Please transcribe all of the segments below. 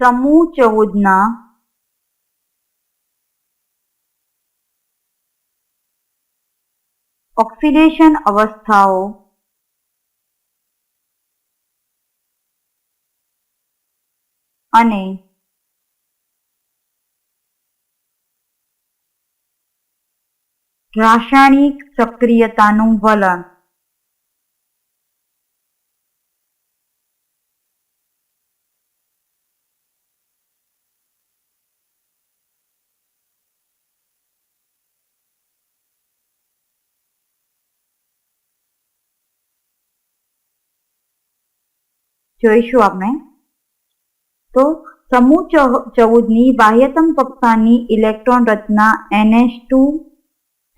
સમૂહ ચૌદના ઓક્સિડેશન અવસ્થાઓ અને રાસાયણિક સક્રિયતાનું વલણ. જોઈશું આપણે. તો સમૂહ ચૌદની બાહ્યતમ કક્ષાની ઇલેક્ટ્રોન રચના NH2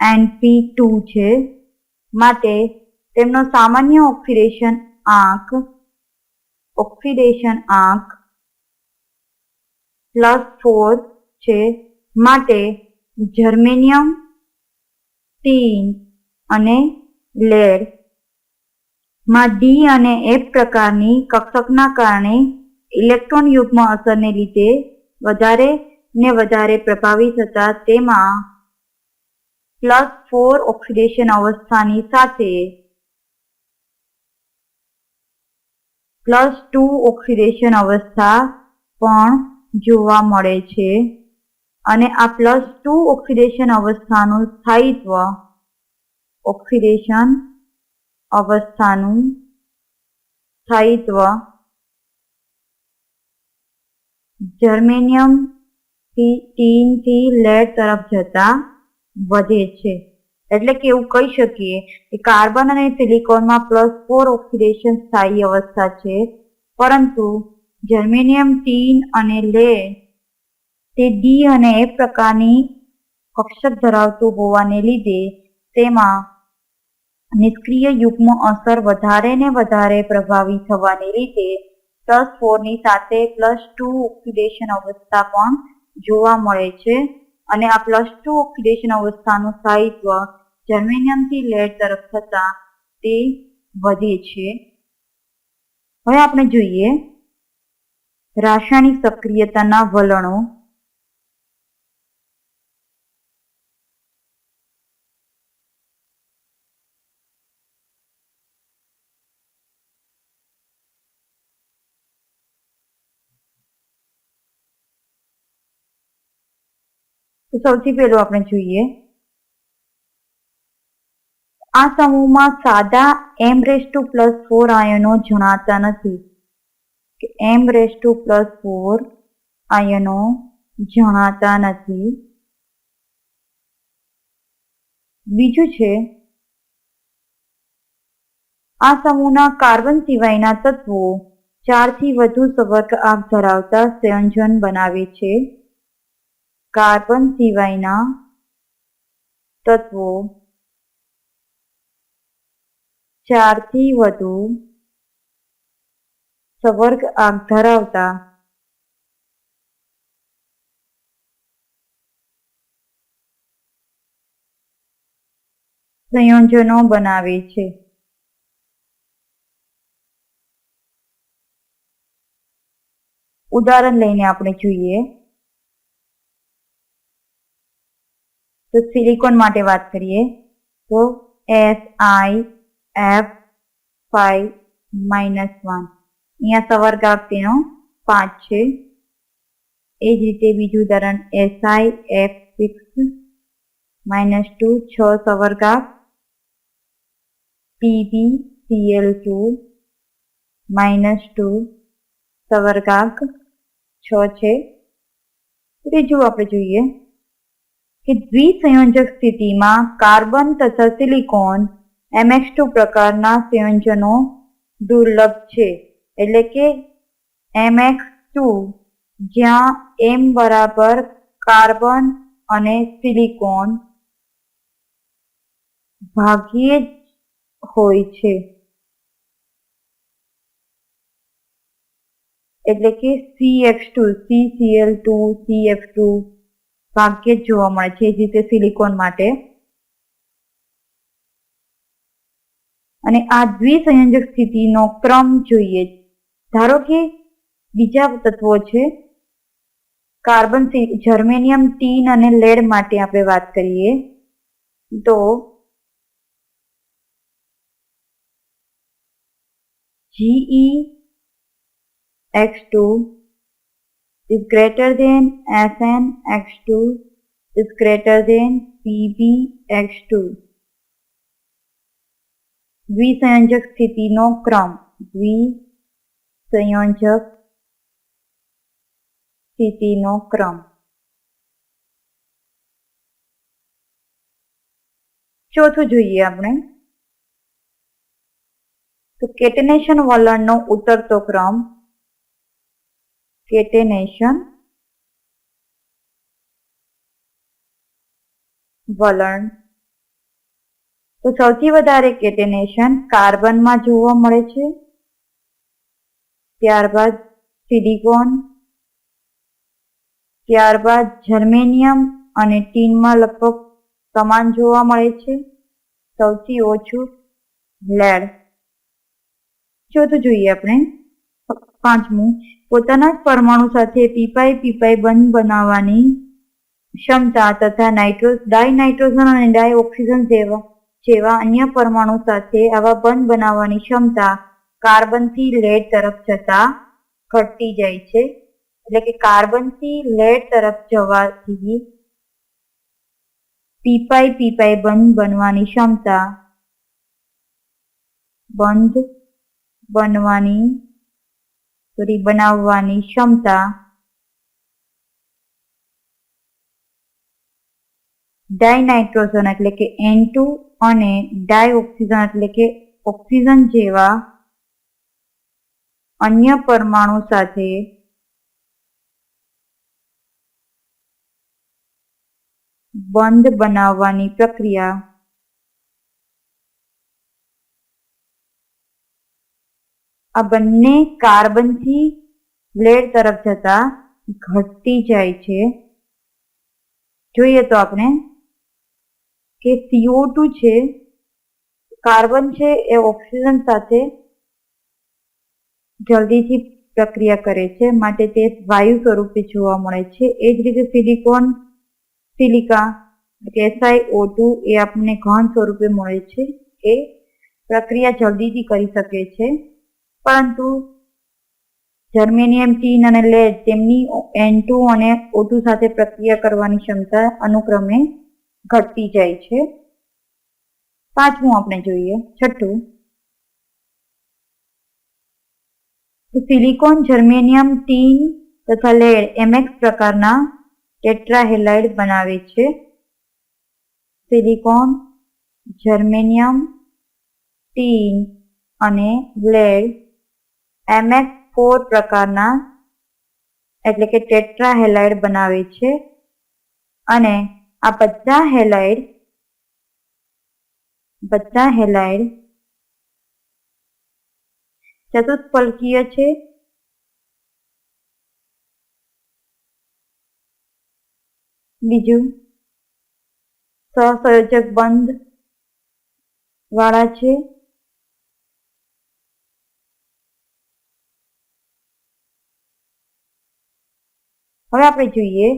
NP2 છે. માટે તેમનો સામાન્ય ઓક્સિડેશન આંક ઓક્સિડેશન આંક પ્લસ ફોર છે. માટે જર્મેનિયમ ટીન અને લેડ માં ડી અને એફ પ્રકારની કક્ષકના કારણે ઇલેક્ટ્રોન યુગ્મ અસરને લીધે વધારે ને વધારે પ્રભાવી થતા તેમાં પ્લસ ફોર ઓક્સિડેશન અવસ્થાની સાથે પ્લસ ટુ ઓક્સિડેશન અવસ્થા પણ જોવા મળે છે. અને આ પ્લસ ટુ ઓક્સિડેશન અવસ્થાનું સ્થાયિત્વ ઓક્સિડેશન અવસ્થાનું સ્થાયિત્વ જર્મેનિયમથી ટીનથી લેડ તરફ જતા વધે છે. એટલે કે એવું કહી શકીએ કે કાર્બન અને સિલિકોનમાં પ્લસ ફોર ઓક્સિડેશન સ્થાયી અવસ્થા છે. પરંતુ જર્મેનિયમ ટીન અને લેડ તે ડી અને એ પ્રકારની કક્ષક ધરાવતું હોવાને લીધે તેમાં નિષ્ક્રિય યુગ્મ અસર વધારે ને વધારે પ્રભાવી થવાની રીતે પ્લસ ફોરની સાથે પ્લસ ટુ ઓક્સિડેશન અવસ્થા પણ જોવા મળે છે. અને આ પ્લસ ટુ ઓક્સિડેશન અવસ્થાનું સ્થાયિત્વ જર્મેનિયમથી લેડ તરફ થતા તે વધે છે. હવે આપણે જોઈએ રાસાયણિક સક્રિયતાના વલણો તો સૌથી પહેલું આપણે જોઈએ. આ સમૂહમાં સાદા M raise to plus four આયનો જણાતા નથી. M raise to plus four આયનો જણાતા નથી. બીજું છે, આ સમૂહના કાર્બન સિવાયના તત્વો ચારથી વધુ સંપર્ક આગ ધરાવતા સંયોજન બનાવે છે. કાર્બન સિવાયના તત્વો ચારથી વધુ સવર્ગ આગ ધરાવતા સંયોજનો બનાવે છે. ઉદાહરણ લઈને આપણે જોઈએ. તો સિલિકોન માટે વાત કરીએ, તો S I F five minus one અહીંયા સવર્ગાંક તેનો પાંચ છે. એ જ રીતે બીજું ઉદાહરણ S I F six minus two છ સવર્ગાંક P B C L two minus two સવર્ગાંક છ છે. ત્રીજું આપણે જોઈએ કે દ્વિસંયોજક સ્થિતિમાં કાર્બન તથા સિલિકોન એમએક્સ ટુ પ્રકારના સંયોજનો દુર્લભ છે. એટલે કે એમએક્સ ટુ જ્યાં એમ બરાબર કાર્બન અને સિલિકોન ભાગ્યે જ હોય છે. એટલે કે C X two C C L two C F two ભાગ્યે જ જોવા મળે છે, એ રીતે સિલિકોન માટે. અને આ દ્વિસંયોજક સ્થિતિનો ક્રમ જોઈએ. ધારો કે બીજા તત્વો છે, કાર્બન જર્મેનિયમ ટીન અને લેડ માટે આપણે વાત કરીએ, તો G E X X2 is greater than SN X2 is greater than PB X2 દ્વિસંયોજક સ્થિતિનો ક્રમ દ્વિસંયોજક સ્થિતિનો ક્રમ ચોથું જોઈએ આપણે. તો કેટેનેશન વલણનો ઉતરતો ક્રમ કેટેનેશન વલણ. તો સૌથી વધારે કેટેનેશન કાર્બનમાં જોવા મળે છે. ત્યારબાદ સિલિકોન ત્યારબાદ જર્મેનિયમ અને ટીનમાં લગભગ સમાન જોવા મળે છે. સૌથી ઓછું લેડ ચોથું જોઈએ આપણે. પાંચમું પોતાના જ પરમાણુ સાથે પીપાઈ પીપાઈ બંધ બનાવવાની ક્ષમતા તથા નાઇટ્રોસ ડાયનાઇટ્રોજન અને ડાયઓક્સિજન જેવા જેવા અન્ય પરમાણુ સાથે આવા બંધ બનાવવાની ક્ષમતા કાર્બનથી લેડ તરફ જતા ઘટતી જાય છે. એટલે કે કાર્બનથી લેડ તરફ જવાથી પીપાઈ પીપાઈ બંધ બનવાની ક્ષમતા બંધ બનવાની સોરી બનાવવાની ક્ષમતા ડાયનાઇટ્રોજન એટલે કે એન ટુ અને ડાયઓક્સિજન એટલે કે ઓક્સિજન જેવા અન્ય પરમાણુ સાથે બંધ બનાવવાની પ્રક્રિયા આ બંને કાર્બનથી લેડ તરફ જતા ઘટતી જાય છે. જોઈએ તો આપણે કે સીઓ છે, કાર્બન છે, એ ઓક્સિજન સાથે જલ્દીથી પ્રક્રિયા કરે છે, માટે તે વાયુ સ્વરૂપે જોવા મળે છે. એ જ રીતે silicon, silica S I O two એ આપણને ઘન સ્વરૂપે મળે છે. એ પ્રક્રિયા જલ્દીથી કરી શકે છે. પરંતુ જર્મેનિયમ ટીન અને લેડ તેમની એન ટુ અને ઓટુ સાથે પ્રક્રિયા કરવાની ક્ષમતા અનુક્રમે ઘટતી જાય છે. પાંચમું આપણે જોઈએ. છઠ્ઠું. સિલિકોન, જર્મેનિયમ, ટીન તથા લેડ એમએક્સ પ્રકારના ટેટ્રાહેલાઇડ બનાવે છે. સિલિકોન, જર્મેનિયમ, ટીન અને લેડ એમએક્સ ફોર પ્રકારના, એટલે કે ટેટ્રા હેલાઇડ બનાવે છે. અને આ બધા હેલાઇડ બધા હેલાઇડ ચતુષ્ફલકીય છે. બીજું, સહસંયોજક બંધ વાળા છે. હવે આપણે જોઈએ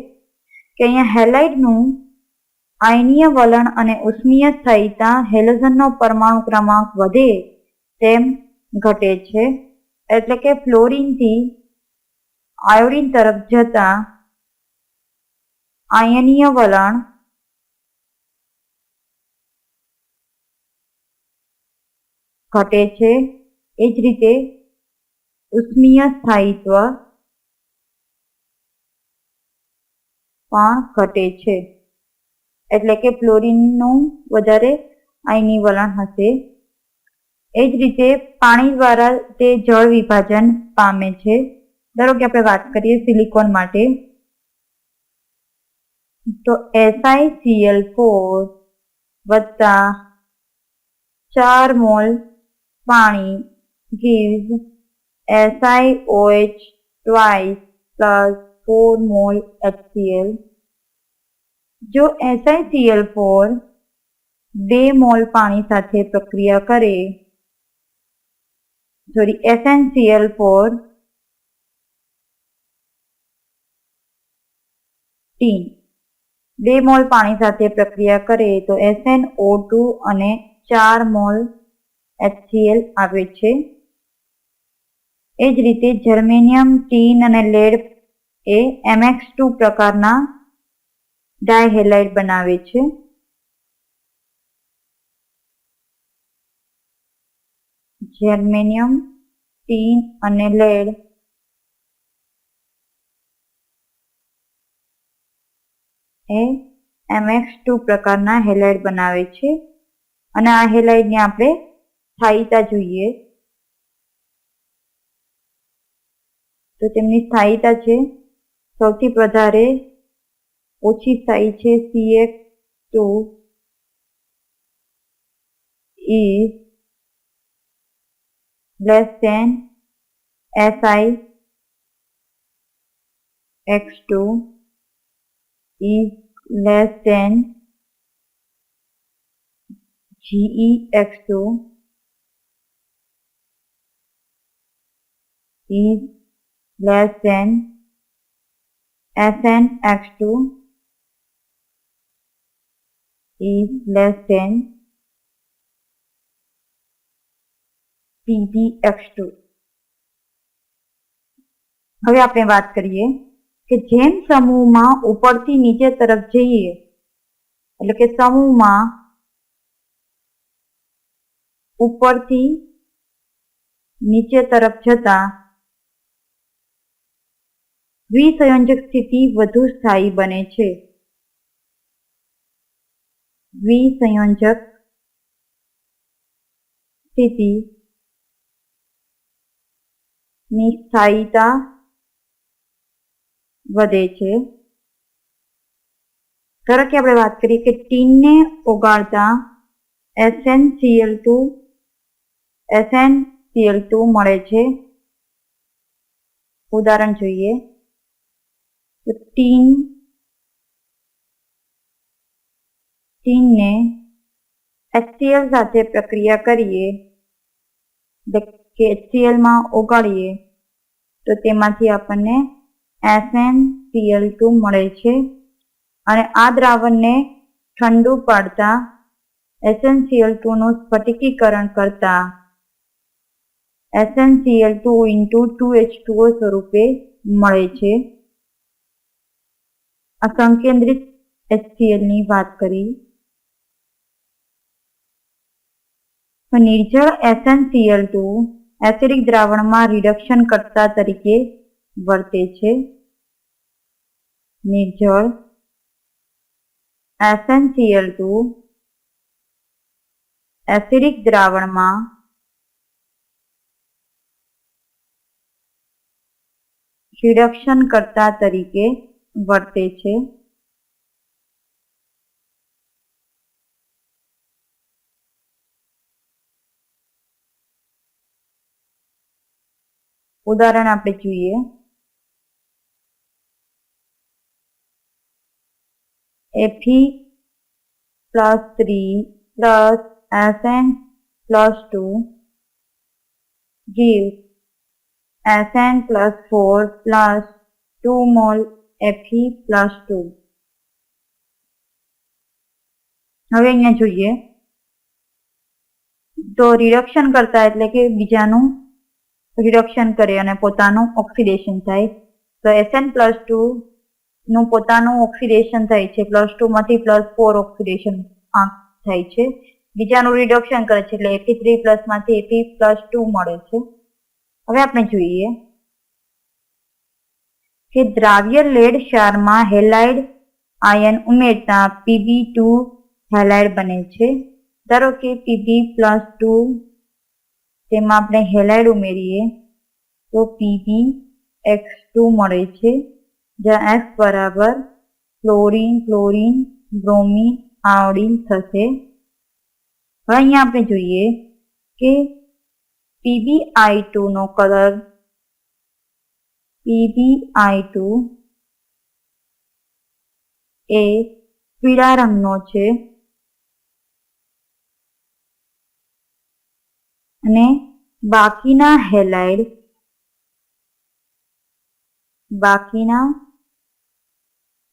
કે અહીંયા હેલાઇડનું આયનીય વલણ અને ઉષ્મીય સ્થાયીતા હેલોજનનો પરમાણુ ક્રમાંક વધે તેમ ઘટે છે. એટલે કે ફ્લોરિનથી આયોડિન તરફ જતા આયનીય વલણ ઘટે છે. એ જ રીતે ઉષ્મીય સ્થાયિત્વ પણ ઘટે છે. એટલે કે ફ્લોરિનનું વધારે આયની વલણ હશે. એ જ રીતે પાણી દ્વારા તે જળ વિભાજન પામે છે. ધારો કે આપણે વાત કરીએ સિલિકોન માટે. તો એસઆઈસીએલ ફોર વત્તા ચાર મોલ પાણી gives SiOH twice plus 4 mole HCl જો SiCl4 બે મોલ પાણી સાથે પ્રક્રિયા કરે સોરી SnCl4 ટીન. બે મોલ પાણી સાથે પ્રક્રિયા કરે તો SnO2 અને ચાર મોલ HCl આવે છે. એ જ રીતે જર્મેનિયમ ટીન અને લેડ એ MX2 પ્રકારના ડાયહેલાઇડ બનાવે છે. જર્મેનિયમ ટીન અને લેડ એ MX2 પ્રકારના હેલાઇડ બનાવે છે. અને આ હેલાઇડને આપણે સ્થાયીતા જોઈએ. તો તેમની સ્થાયીતા છે. સૌથી વધારે ઓછી સ્થાયી છે CH two is less than SI X2 is less than GE X2 is less than SN X2 is less than PBX2 હવે આપણે વાત કરીએ કે જેમ સમૂહમાં ઉપરથી નીચે તરફ જઈએ, એટલે કે સમૂહમાં ઉપરથી નીચે તરફ જતા દ્વિસંયોજક સ્થિતિ વધુ સ્થાયી બને છે. દ્વિસંયોજક સ્થિતિ ની સ્થાયીતા વધે છે. ધારો કે આપણે વાત કરીએ કે ટીનને ઓગાળતા SnCl2 SnCl2 મળે છે. ઉદાહરણ જોઈએ. તો ટીન ટીનને HCl સાથે પ્રક્રિયા કરીએ. કે HCl માં ઓગાળીએ. તો તેમાંથી આપણને SnCl2 મળે છે. અને આ દ્રાવણને ઠંડુ પાડતા SnCl2 નું સ્ફટિકીકરણ કરતા SnCl2 into 2H2O સ્વરૂપે મળે છે. આ સંકેન્દ્રિત HCl ની વાત કરી. નિર્જળ SnCl2 એસિડિક દ્રાવણમાં રિડક્શન કરતા તરીકે વર્તે છે. નિર્જળ SnCl2 એસિડિક દ્રાવણમાં રિડક્શન કરતા તરીકે વર્તે છે ઉદાહરણ આપણે જોઈએ Fe plus 3 plus Sn plus 2 gives Sn plus 4 plus 2 mole Fe plus 2 હવે અહીંયા જોઈએ. તો રિડક્શન કરતા એટલે કે બીજાનું રિડક્શન કરે અને પોતાનું ઓક્સિડેશન થાય. તો એસએન પ્લસ ટુ નું પોતાનું ઓક્સિડેશન થાય છે. પ્લસ ટુ માંથી પ્લસ ફોર ઓક્સિડેશન થાય છે. બીજાનું રિડક્શન કરે છે એટલે એપી થ્રી પ્લસમાંથી એપી પ્લસ ટુ મળે છે. હવે આપણે જોઈએ. કે દ્રાવ્ય લેડ ક્ષારમાં હેલાઇડ આયન ઉમેરતા પીબી ટુ હેલાઇડ બને છે. ધારો કે પીબી પ્લસ ટુ તેમાં આપણે હેલાઇડ ઉમેરીએ, તો પીબી એક્સ ટુ મળે છે. જ્યાં એક્સ બરાબર ક્લોરીન ક્લોરીન, બ્રોમિન, આયોડિન થશે. હવે અહીંયા આપણે જોઈએ કે P B I two no colour P B I two એ પીળા રંગનો છે. અને બાકીના હેલાઇડ બાકીના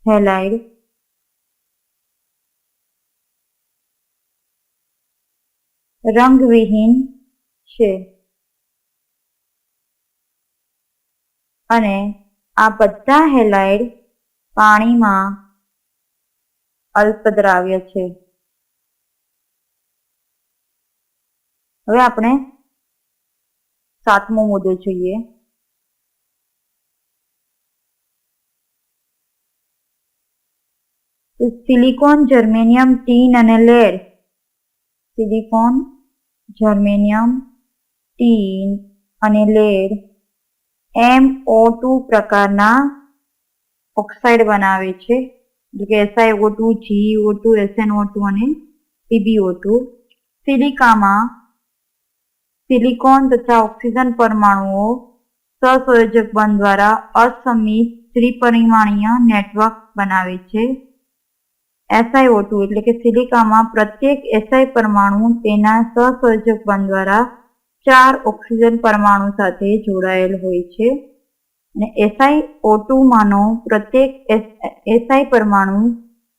હેલાઇડ રંગવિહીન છે. અને આ બધા હેલાઇડ પાણીમાં અલ્પદ્રાવ્ય છે. હવે આપણે સાતમો મુદ્દો જોઈએ. સિલિકોન, જર્મેનિયમ, ટીન અને લેડ સિલિકોન, જર્મેનિયમ, ટીન અને લેડ એમ ઓ ટુ પ્રકારના ઓક્સાઇડ બનાવે છે. જો કે S I O two G O two S N O two અને પીબીઓ ટુ સિલિકામાં સિલિકોન તથા ઓક્સિજન પરમાણુઓ સહસંયોજક બંધ દ્વારા અસમિત ત્રિપરિમાણીય નેટવર્ક બનાવે છે. એસઆઈઓ ટુ એટલે કે સિલિકામાં પ્રત્યેક એસઆઈ પરમાણુ તેના સહસંયોજક બંધ દ્વારા ચાર ઓક્સિજન પરમાણુ સાથે જોડાયેલ હોય છે. અને એસઆઈઓ ટુ માનો પ્રત્યેક એસઆઈ પરમાણુ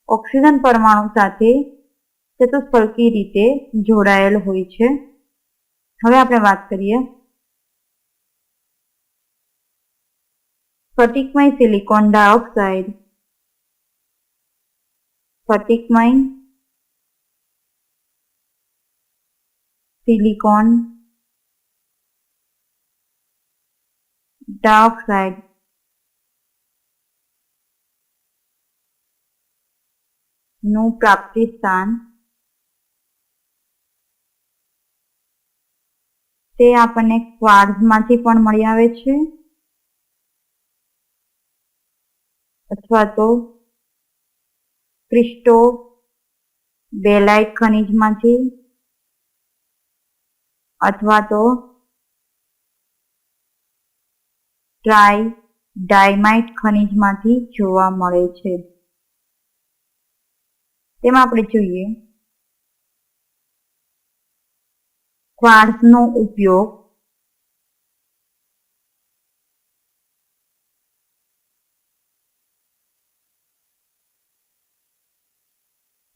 ઓક્સિજન પરમાણુ સાથે ચતુષ્ફલકી રીતે જોડાયેલ હોય છે. હવે આપણે વાત કરીએ. સ્ફટિકમય સિલિકોન ડાયોક્સાઇડ. સ્ફટિકમય સિલિકોન ડાયોક્સાઇડનું પ્રાપ્તિ સ્થાન તે આપણને ક્વાર્ઝમાંથી પણ મળી આવે છે. અથવા તો ક્રિસ્ટો બેલાઇટ ખનિજમાંથી. અથવા તો ટ્રાય ડાયમાઇટ ખનિજમાંથી જોવા મળે છે. તેમાં આપણે જોઈએ. ક્વાર્સનો ઉપયોગ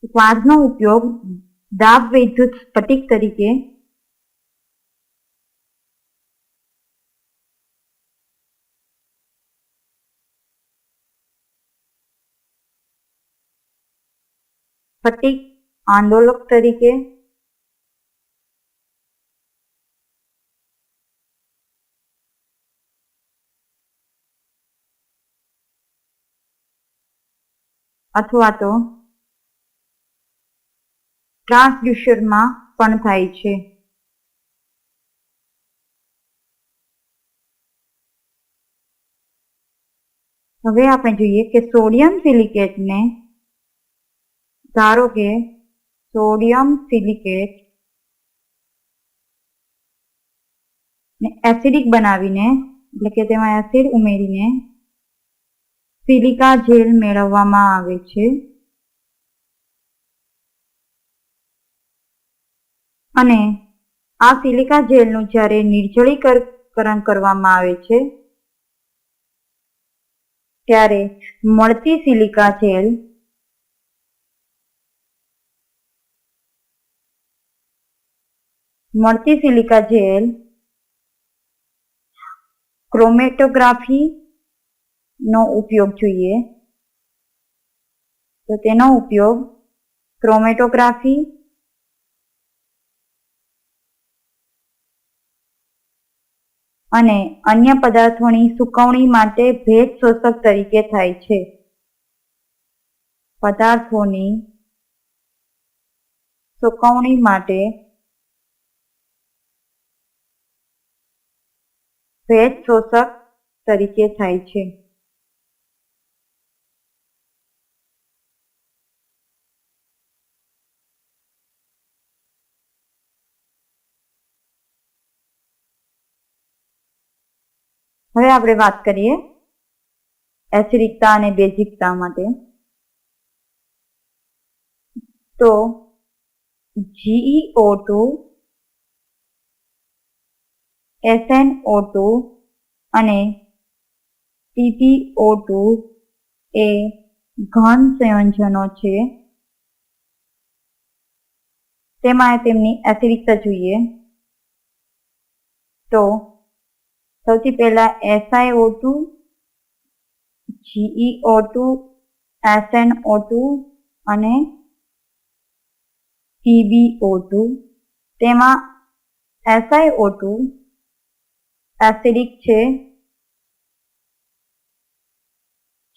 ક્વાર્સનો ઉપયોગ દાબ વિદ્યુત સ્ફટિક તરીકે સ્ફટિક આંદોલક તરીકે અથવા તો ટ્રાન્સડ્યુસરમાં પણ થાય છે. હવે આપણે જોઈએ કે સોડિયમ સિલિકેટને ધારો કે સોડિયમ સિલિકેટ એસિડિક બનાવીને, એટલે કે તેમાં એસિડ ઉમેરીને સિલિકા જેલ મેળવવામાં આવે છે. અને આ સિલિકા જેલનું જ્યારે નિર્જળીકરણ કરવામાં આવે છે, ત્યારે મળતી સિલિકા જેલ મળતી સિલિકા જેલ, ક્રોમેટોગ્રાફી નો ઉપયોગ જોઈએ. તો તેનો ઉપયોગ ક્રોમેટોગ્રાફી, અને અન્ય પદાર્થોની સુકવણી માટે ભેજ શોષક તરીકે થાય છે. પદાર્થોની સુકવણી માટે ભેજ શોષક તરીકે થાય છે. હવે આપણે વાત કરીએ એસિડિકતા અને બેઝિકતા માટે. તો જીઈઓ ટુ SnO2 અને PPO2 એ ઘન સંયોજનો છે. તેમાં તેમની એસિડિકતા જોઈએ. તો સૌથી પહેલા SiO2 GeO2 SnO2 અને PbO2 તેમાં SiO2 એસિડિક છે.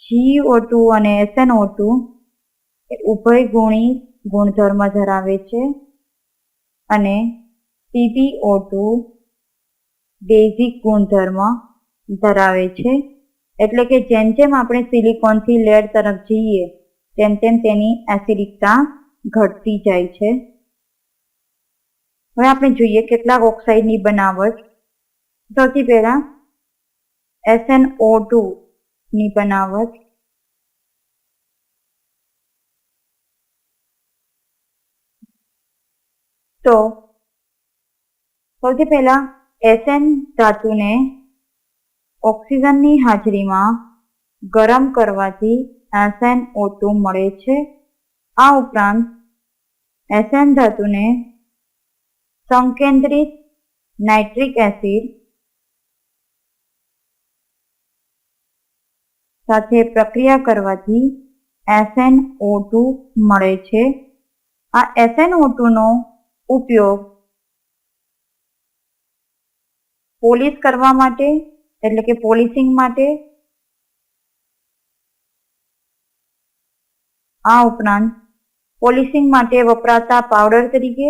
જીઓ ટુ અને SnO2 એ ઉભયગુણી ગુણધર્મ ધરાવે છે. અને સીબીઓ ટુ બેઝિક ગુણધર્મ ધરાવે છે. એટલે કે જેમ જેમ આપણે સિલિકોનથી લેડ તરફ જઈએ, તેમ તેમ તેની એસિડિકતા ઘટતી જાય છે. હવે આપણે જોઈએ કેટલાક ઓક્સાઇડની બનાવટ સૌથી પહેલા SnO2 ની બનાવટ તો સૌથી પહેલા એસએન ધાતુને ઓક્સિજનની હાજરીમાં ગરમ કરવાથી SnO2 મળે છે. આ ઉપરાંત એસએન ધાતુને સંકેન્દ્રિત નાઇટ્રિક એસિડ સાથે પ્રક્રિયા કરવાથી SnO2 મળે છે. આ SnO2 નો ઉપયોગ પોલીસ કરવા માટે, એટલે કે પોલિશિંગ માટે, આ ઉપરાંત પોલિશિંગ માટે વપરાતા પાવડર તરીકે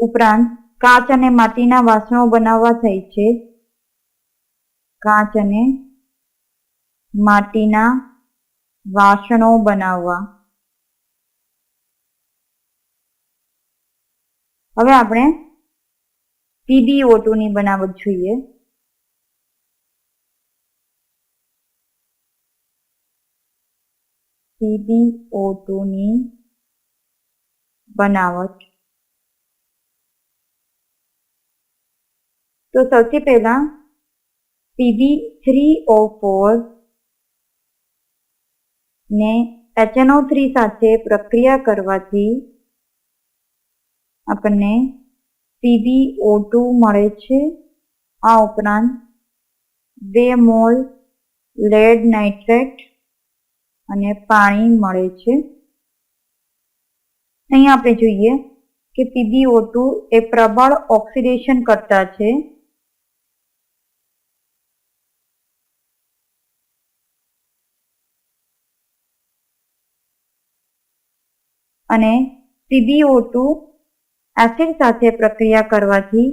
ઉપરાંત કાચ અને માટીના વાસણો બનાવવા થાય છે. કાચ અને માટીના વાસણો બનાવવા. હવે આપણે PbO2 ની બનાવટ જોઈએ. PbO2 ની બનાવટ. તો સૌથી પહેલા Pb3O4 ને HNO3 સાથે પ્રક્રિયા કરવાથી આપણને PbO2 મળે છે. આ ઉપરાંત બે મોલ લેડ નાઇટ્રેટ અને પાણી મળે છે. અહીં આપણે જોઈએ કે PbO2 એ પ્રબળ ઓક્સિડેશન કરતા છે. અને PbO2 એસિડ સાથે પ્રક્રિયા કરવાથી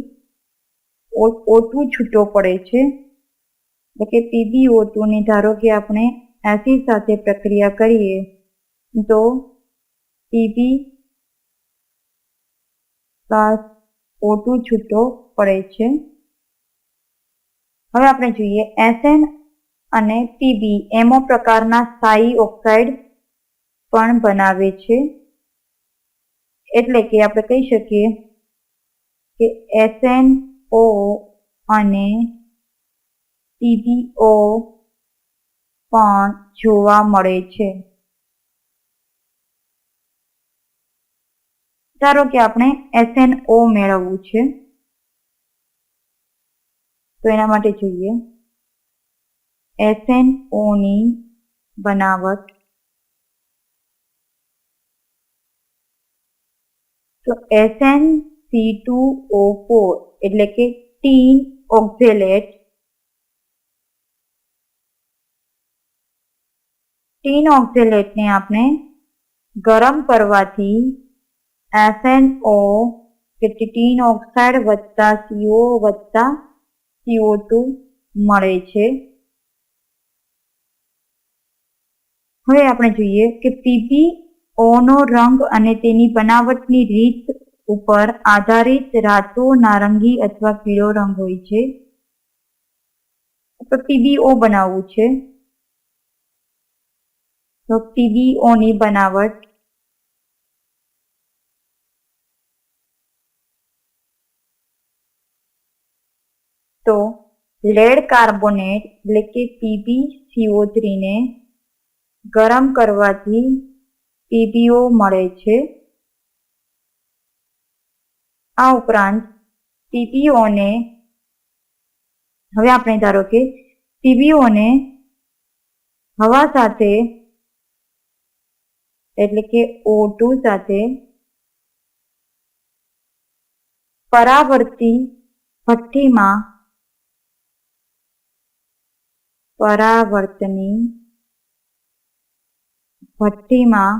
ઓટું છૂટો પડે છે. એટલે કે પીબીઓ ટુને ધારો કે આપણે એસિડ સાથે પ્રક્રિયા કરીએ, તો પીબી પ્લસ O2 છૂટો પડે છે. હવે આપણે જોઈએ એસએન અને પીબી એમો પ્રકારના સ્થાયી ઓક્સાઇડ પણ બનાવે છે. એટલે કે આપણે કહી શકીએ કે SnO અને ટીબીઓ પણ જોવા મળે છે. ધારો કે આપણે એસએનઓ મેળવવું છે, તો એના માટે જોઈએ. એસએનઓની બનાવટ તો SnC2O4 એટલે કે ટીન ઓક્ઝેલેટ. ટીન ઓક્ઝેલેટને આપણે ગરમ કરવાથી SnO કે ટીન ઓક્સાઇડ વત્તા સીઓ વત્તા CO2 મળે છે. હવે આપણે જોઈએ કે Pb ઓનો રંગ અને તેની બનાવટની રીત ઉપર આધારિત રાતો નારંગી અથવા પીળો રંગ હોય છે. તો પીબીઓ બનાવવું છે. તો પીબીઓ ની બનાવટ તો લેડ કાર્બોનેટ એટલે કે પીબી PbCO3 ને ગરમ કરવાથી PbO મળે છે. આ ઉપરાંત PbO હવે આપણે ધારો કે PbO હવા સાથે, એટલે કે O2 સાથે પરાવર્તી ભઠ્ઠીમાં પરાવર્તની ભઠ્ઠીમાં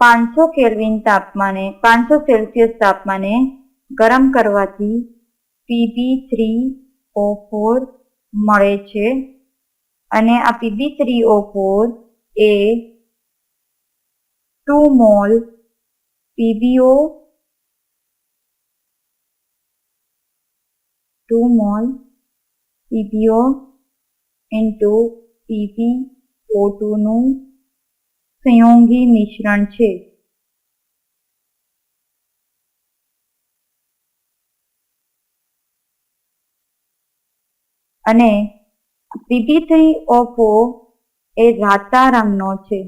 પાંચસો કેલ્વિન તાપમાને, પાંચસો સેલ્સિયસ તાપમાને ગરમ કરવાથી પીબી થ્રી ઓ ફોર મળે છે. અને આ P B three O four એ two mole P B O two mole P B O into P B O નું સંયોગી મિશ્રણ છે. અને પીપી થ્રી ઓ એ રાતા રંગનો છે.